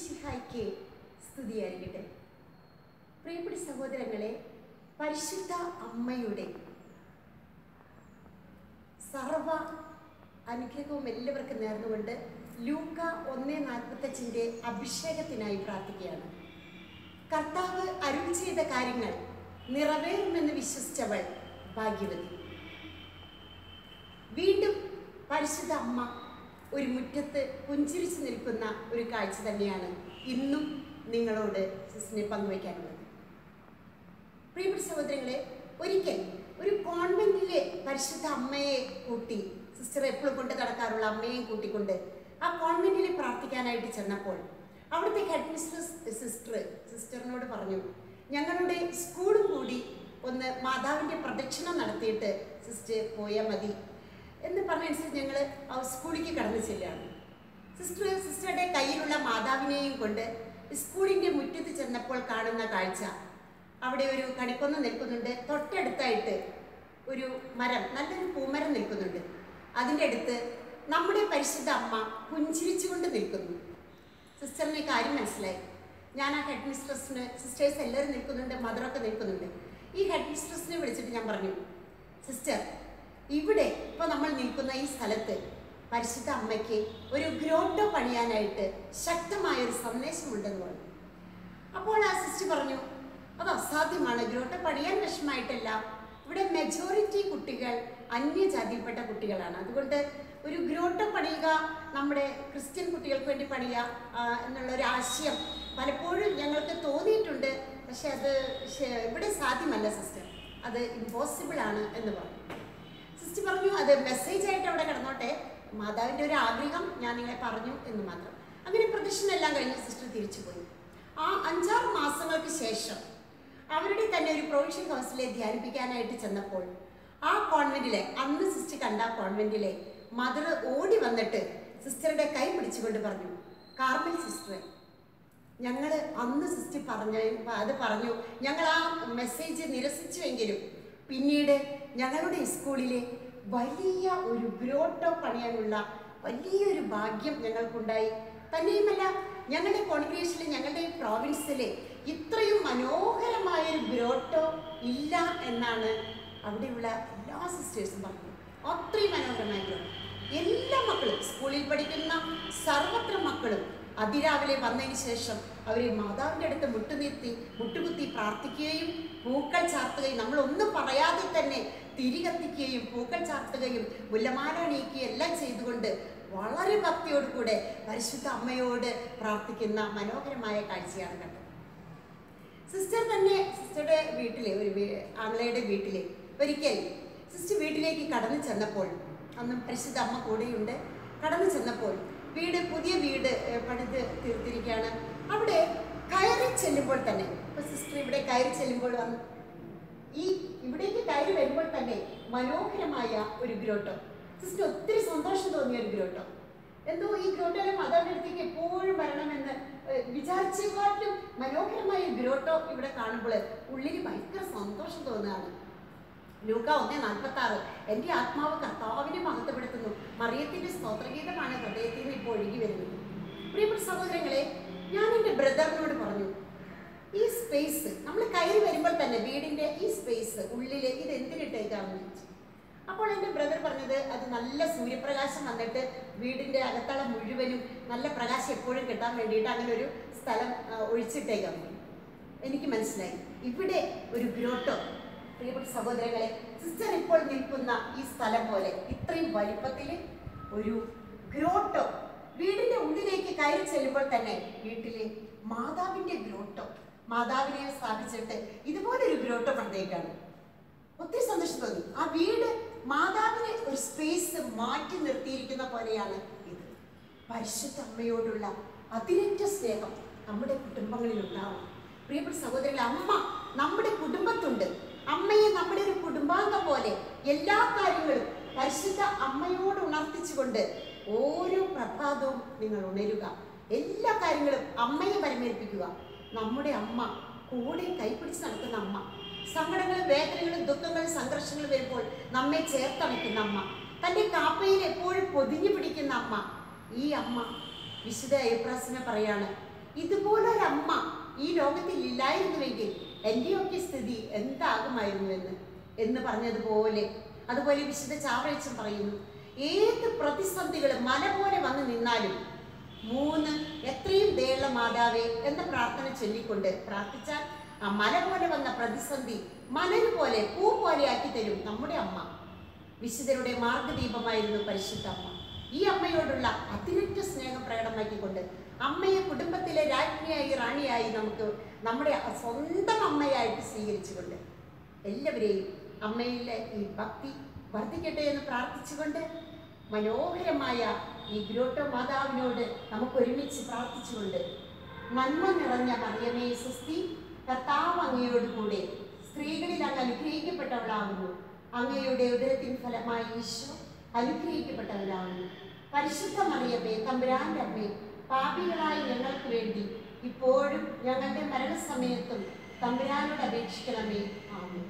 ഈശോമിശിഹായ്ക്ക് സ്തുതിയായിരിക്കട്ടെ. പ്രിയപ്പെട്ട സഹോദരങ്ങളെ പരിശുദ്ധ അമ്മയുടെ സർവ അനുഗ്രഹവും എല്ലാവർക്കും നേർന്നുകൊണ്ട് ലൂക്ക ഒന്ന് നാൽപ്പത്തഞ്ചിന്റെ അഭിഷേകത്തിനായി പ്രാർത്ഥിക്കുകയാണ്. കർത്താവ് അരുൾ ചെയ്ത കാര്യങ്ങൾ നിറവേറുമെന്ന് വിശ്വസിച്ചവൾ ഭാഗ്യവതി. വീണ്ടും പരിശുദ്ധ അമ്മ ഒരു മുറ്റത്ത് പുഞ്ചിരിച്ചു നിൽക്കുന്ന ഒരു കാഴ്ച തന്നെയാണ് ഇന്നും നിങ്ങളോട് സിസ്റ്റിനെ പങ്കുവയ്ക്കാനുള്ളത്. പ്രിയപ്പെട്ട സഹോദരങ്ങളെ ഒരിക്കൽ ഒരു കോൺവെന്റിലെ പരിശുദ്ധ അമ്മയെ കൂട്ടി സിസ്റ്റർ എപ്പോഴും കൊണ്ട് നടക്കാറുള്ള അമ്മയെയും കൂട്ടിക്കൊണ്ട് ആ കോൺവെന്റിൽ പ്രാർത്ഥിക്കാനായിട്ട് ചെന്നപ്പോൾ അവിടുത്തെ ഹെഡ് മിസ്ട്രസ് സിസ്റ്റർ സിസ്റ്ററിനോട് പറഞ്ഞു ഞങ്ങളുടെ സ്കൂളും കൂടി ഒന്ന് മാതാവിന്റെ പ്രദക്ഷിണം നടത്തിയിട്ട് സിസ്റ്റർ പോയാൽ മതി. എന്ന് പറഞ്ഞനുസരിച്ച് ഞങ്ങൾ സ്കൂളിലേക്ക് കടന്നു ചെല്ലുകയാണ്. സിസ്റ്റർ സിസ്റ്ററുടെ കയ്യിലുള്ള മാതാവിനെയും കൊണ്ട് സ്കൂളിന്റെ മുറ്റത്ത് ചെന്നപ്പോൾ കാണുന്ന കാഴ്ച. അവിടെ ഒരു കണിക്കൊന്ന് നിൽക്കുന്നുണ്ട്. തൊട്ടടുത്തായിട്ട് ഒരു മരം നല്ലൊരു പൂമരം നിൽക്കുന്നുണ്ട്. അതിന്റെ അടുത്ത് നമ്മുടെ പരിശുദ്ധ അമ്മ പുഞ്ചിരിച്ചുകൊണ്ട് നിൽക്കുന്നു. സിസ്റ്ററിന് കാര്യം മനസ്സിലായി. ഞാൻ ആ ഹെഡ് മിസ്ട്രസിന് സിസ്റ്റേഴ്സ് എല്ലാവരും നിൽക്കുന്നുണ്ട് മദറൊക്കെ നിൽക്കുന്നുണ്ട്. ഈ ഹെഡ് മിസ്ട്രസിനെ വിളിച്ചിട്ട് ഞാൻ പറഞ്ഞു സിസ്റ്റർ ഇവിടെ ഇപ്പോൾ നമ്മൾ നിൽക്കുന്ന ഈ സ്ഥലത്ത് പരിശുദ്ധ അമ്മയ്ക്ക് ഒരു ഗ്രോട്ടോ പണിയാനായിട്ട് ശക്തമായ ഒരു സന്ദേശമുണ്ടെന്ന് പറഞ്ഞു. അപ്പോൾ ആ സിസ്റ്റർ പറഞ്ഞു അത് അസാധ്യമാണ്. ഗ്രോട്ടോ പണിയാൻ വിഷമമായിട്ടല്ല. ഇവിടെ മെജോറിറ്റി കുട്ടികൾ അന്യജാതിയിൽപ്പെട്ട കുട്ടികളാണ്. അതുകൊണ്ട് ഒരു ഗ്രോട്ടോ പണിയുക നമ്മുടെ ക്രിസ്ത്യൻ കുട്ടികൾക്ക് വേണ്ടി പണിയുക ആ, എന്നുള്ള ഒരു ആശയം പലപ്പോഴും ഞങ്ങൾക്ക് തോന്നിയിട്ടുണ്ട്. പക്ഷെ അത് ഇവിടെ സാധ്യമല്ല സിസ്റ്റർ. അത് ഇമ്പോസിബിൾ ആണ് എന്ന് പറഞ്ഞു. സിസ്റ്റർ പറഞ്ഞു അത് മെസ്സേജ് ആയിട്ട് അവിടെ കിടന്നോട്ടെ. മാതാവിന്റെ ഒരു ആഗ്രഹം ഞാൻ നിങ്ങളെ പറഞ്ഞു എന്ന് മാത്രം. അങ്ങനെ പ്രദക്ഷിണം എല്ലാം കഴിഞ്ഞ് സിസ്റ്റർ തിരിച്ചു പോയി. ആ അഞ്ചാറ് മാസങ്ങൾക്ക് ശേഷം അവരുടെ തന്നെ ഒരു പ്രൊവിഷൻ കൗൺസിലെ ധ്യാനിപ്പിക്കാനായിട്ട് ചെന്നപ്പോൾ ആ കോൺവെന്റിലെ അന്ന് സിസ്റ്റർ കണ്ട കോൺവെന്റിലെ മദർ ഓടി വന്നിട്ട് സിസ്റ്ററുടെ കൈ പിടിച്ചുകൊണ്ട് പറഞ്ഞു കാർമൽ സിസ്റ്ററെ ഞങ്ങൾ അന്ന് സിസ്റ്റർ പറഞ്ഞു അത് പറഞ്ഞു ഞങ്ങൾ ആ മെസ്സേജ് നിരസിച്ചുവെങ്കിലും പിന്നീട് ഞങ്ങളുടെ സ്കൂളിലെ വലിയ ഒരു ഗ്രോട്ടോ പണിയാനുള്ള വലിയൊരു ഭാഗ്യം ഞങ്ങൾക്കുണ്ടായി. തന്നെയുമല്ല ഞങ്ങളുടെ കോൺഗ്രേഷനിൽ ഞങ്ങളുടെ പ്രോവിൻസിലെ ഇത്രയും മനോഹരമായ ഒരു ഗ്രോട്ടോ ഇല്ല എന്നാണ് അവിടെയുള്ള എല്ലാ സിസ്റ്റേഴ്സും പറഞ്ഞത്. അത്രയും മനോഹരമായ എല്ലാ മക്കളും സ്കൂളിൽ പഠിക്കുന്ന സർവത്ര മക്കളും അതിരാവിലെ വന്നതിന് ശേഷം അവർ മാതാവിന്റെ അടുത്ത് മുട്ടുനിർത്തി മുട്ടുകുത്തി പ്രാർത്ഥിക്കുകയും പൂക്കൾ ചാർത്തുകയും നമ്മളൊന്നും പറയാതെ തന്നെ തിരി കത്തിക്കുകയും പൂക്കൾ ചാർത്തുകയും മുല്ലമാല അണിയിക്കുകയും എല്ലാം ചെയ്തുകൊണ്ട് വളരെ ഭക്തിയോടുകൂടെ പരിശുദ്ധ അമ്മയോട് പ്രാർത്ഥിക്കുന്ന മനോഹരമായ കാഴ്ചയാണ് കണ്ടത്. സിസ്റ്റർ തന്നെ സിസ്റ്ററുടെ വീട്ടിലെ ഒരു വീ- വീട്ടിലെ ഒരിക്കൽ സിസ്റ്റർ വീട്ടിലേക്ക് കടന്നു ചെന്നപ്പോൾ അന്ന് പരിശുദ്ധ അമ്മ കൂടെയുണ്ട്. കടന്നു ചെന്നപ്പോൾ വീട് പുതിയ വീട് പണിത് തീർത്തിരിക്കുകയാണ് അവിടെ കയറി ചെല്ലുമ്പോൾ തന്നെ ഇപ്പൊ സിസ്റ്റർ ഇവിടെ കയറി ചെല്ലുമ്പോൾ വന്ന് ഈ ഇവിടേക്ക് കയറി വരുമ്പോൾ തന്നെ മനോഹരമായ ഒരു ഗ്രോട്ടോ. സിസ്റ്റർ ഒത്തിരി സന്തോഷം തോന്നിയ ഒരു ഗ്രോട്ടോ. എന്തോ ഈ ഗ്രോട്ടോയിലെ മാതാവിന്റെ അടുത്തേക്ക് എപ്പോഴും വരണമെന്ന് വിചാരിച്ചേക്കാട്ടിലും മനോഹരമായ ഗ്രോട്ടോ ഇവിടെ കാണുമ്പോൾ ഉള്ളിൽ ഭയങ്കര സന്തോഷം തോന്നുകയാണ്. ലൂക്ക ഒന്ന് നാൽപ്പത്തി ആറ് എന്റെ ആത്മാവ് കർത്താവിനെ മഹത്വപ്പെടുത്തുന്നു. മറിയത്തിന്റെ സ്തോത്രഗീതമാണ് ഹൃദയത്തിൽ നിന്ന് ഇപ്പോൾ ഒഴുകി വരുന്നത്. പ്രിയപ്പെട്ട സഹോദരങ്ങളെ ഞാൻ എന്റെ ബ്രദറിനോട് പറഞ്ഞു ഈ സ്പേസ് നമ്മൾ കയറി വരുമ്പോൾ തന്നെ വീടിന്റെ ഈ സ്പേസ് ഉള്ളിൽ ഇത് എന്തിനിട്ടേക്കാന്ന് ചോദിച്ചു. അപ്പോൾ എന്റെ ബ്രദർ പറഞ്ഞത് അത് നല്ല സൂര്യപ്രകാശം വന്നിട്ട് വീടിന്റെ അകത്തളം മുഴുവനും നല്ല പ്രകാശം എപ്പോഴും കിട്ടാൻ വേണ്ടിയിട്ട് അങ്ങനെ ഒരു സ്ഥലം ഒഴിച്ചിട്ടേക്കാൻ എനിക്ക് മനസ്സിലായി. ഇവിടെ ഒരു ഗ്രോട്ടോ പ്രിയപ്പെട്ട സഹോദരങ്ങളെ സിസ്റ്റർ ഇപ്പോൾ നിൽക്കുന്ന ഈ സ്ഥലം പോലെ ഇത്രയും വലിപ്പത്തിൽ ഒരു ഗ്രോട്ടോ വീടിന്റെ ഉള്ളിലേക്ക് കയറി ചെല്ലുമ്പോൾ തന്നെ വീട്ടിലെ മാതാവിന്റെ ഗ്രോട്ടോ മാതാവിനെ സ്ഥാപിച്ചിട്ട് ഇതുപോലൊരു ഗ്രോട്ടോ പ്രത്യേകമാണ് ഒത്തിരി സന്തോഷം തോന്നി. ആ വീട് മാതാവിനെ ഒരു സ്പേസ് മാറ്റി നിർത്തിയിരിക്കുന്ന പോലെയാണ് ഇത്. പരിശുദ്ധ അമ്മയോടുള്ള അതിരറ്റ സ്നേഹം നമ്മുടെ കുടുംബങ്ങളിൽ ഉണ്ടാവും പ്രിയപ്പെട്ട സഹോദരങ്ങളെ അമ്മ നമ്മുടെ കുടുംബത്തുണ്ട് അമ്മയെ നമ്മുടെ ഒരു കുടുംബാംഗം പോലെ എല്ലാ കാര്യങ്ങളും പരിശുദ്ധ അമ്മയോട് ഉണർത്തിച്ചുകൊണ്ട് ഓരോ പ്രഭാതവും നിങ്ങൾ ഉണരുക. എല്ലാ കാര്യങ്ങളും അമ്മയെ പരിമേൽപ്പിക്കുക. നമ്മുടെ അമ്മ കൂടെ കൈപിടിച്ച് നടക്കുന്ന അമ്മ. സങ്കടങ്ങളും വേദനകളും ദുഃഖങ്ങളും സംഘർഷങ്ങളും വരുമ്പോൾ നമ്മെ ചേർത്തണയ്ക്കുന്ന അമ്മ. തന്റെ കാപ്പയിൽ എപ്പോഴും പൊതിഞ്ഞു പിടിക്കുന്ന അമ്മ. ഈ അമ്മ വിശുദ്ധ അയ്യപ്രാസിനെ പറയാണ് ഇതുപോലൊരമ്മ ഈ ലോകത്തിൽ ഇല്ലായിരുന്നുവെങ്കിൽ എന്റെയൊക്കെ സ്ഥിതി എന്താകുമായിരുന്നുവെന്ന്? എന്ന് പറഞ്ഞതുപോലെ അതുപോലെ വിശുദ്ധ ചാവറയച്ചൻ പറയുന്നു ഏത് പ്രതിസന്ധികളും മല പോലെ വന്നു നിന്നാലും മൂന്ന് എത്രയും ദയുള്ള മാതാവേ എന്ന പ്രാർത്ഥന ചൊല്ലിക്കൊണ്ട് പ്രാർത്ഥിച്ചാൽ ആ മല പോലെ വന്ന പ്രതിസന്ധി മലര് പോലെ പൂ പോലെ ആക്കി തരും നമ്മുടെ അമ്മ. വിശുദ്ധരുടെ മാർഗദീപമായിരുന്നു പരിശുദ്ധ അമ്മ. ഈ അമ്മയോടുള്ള അതിരറ്റ സ്നേഹം പ്രകടമാക്കിക്കൊണ്ട് അമ്മയെ കുടുംബത്തിലെ രാജ്ഞിയായി റാണിയായി നമുക്ക് നമ്മുടെ സ്വന്തം അമ്മയായിട്ട് സ്വീകരിച്ചുകൊണ്ട് എല്ലാവരെയും അമ്മയിലെ ഈ ഭക്തി വർദ്ധിക്കട്ടെ എന്ന് പ്രാർത്ഥിച്ചുകൊണ്ട് മനോഹരമായ ഈ ഗ്രോട്ടോ മാതാവിനോട് നമുക്ക് ഒരുമിച്ച് പ്രാർത്ഥിച്ചുകൊണ്ട് നന്മ നിറഞ്ഞ മറിയമേ സുസ്തി കർത്താവ് അങ്ങയോട് കൂടെ സ്ത്രീകളിൽ അങ്ങ് അനുഗ്രഹിക്കപ്പെട്ടവളാകുന്നു. അങ്ങയുടെ ഉദരത്തിൻ ഫലമായി ഈശോ അനുഗ്രഹിക്കപ്പെട്ടവരാകുന്നു. പരിശുദ്ധ മറിയമേ തമ്പുരാന്റെ അമ്മേ പാപികളായ ഞങ്ങൾക്ക് വേണ്ടി ഇപ്പോഴും ഞങ്ങളുടെ മരണസമയത്തും തമ്പുരാനോട് അപേക്ഷിക്കണമേ. ആമേ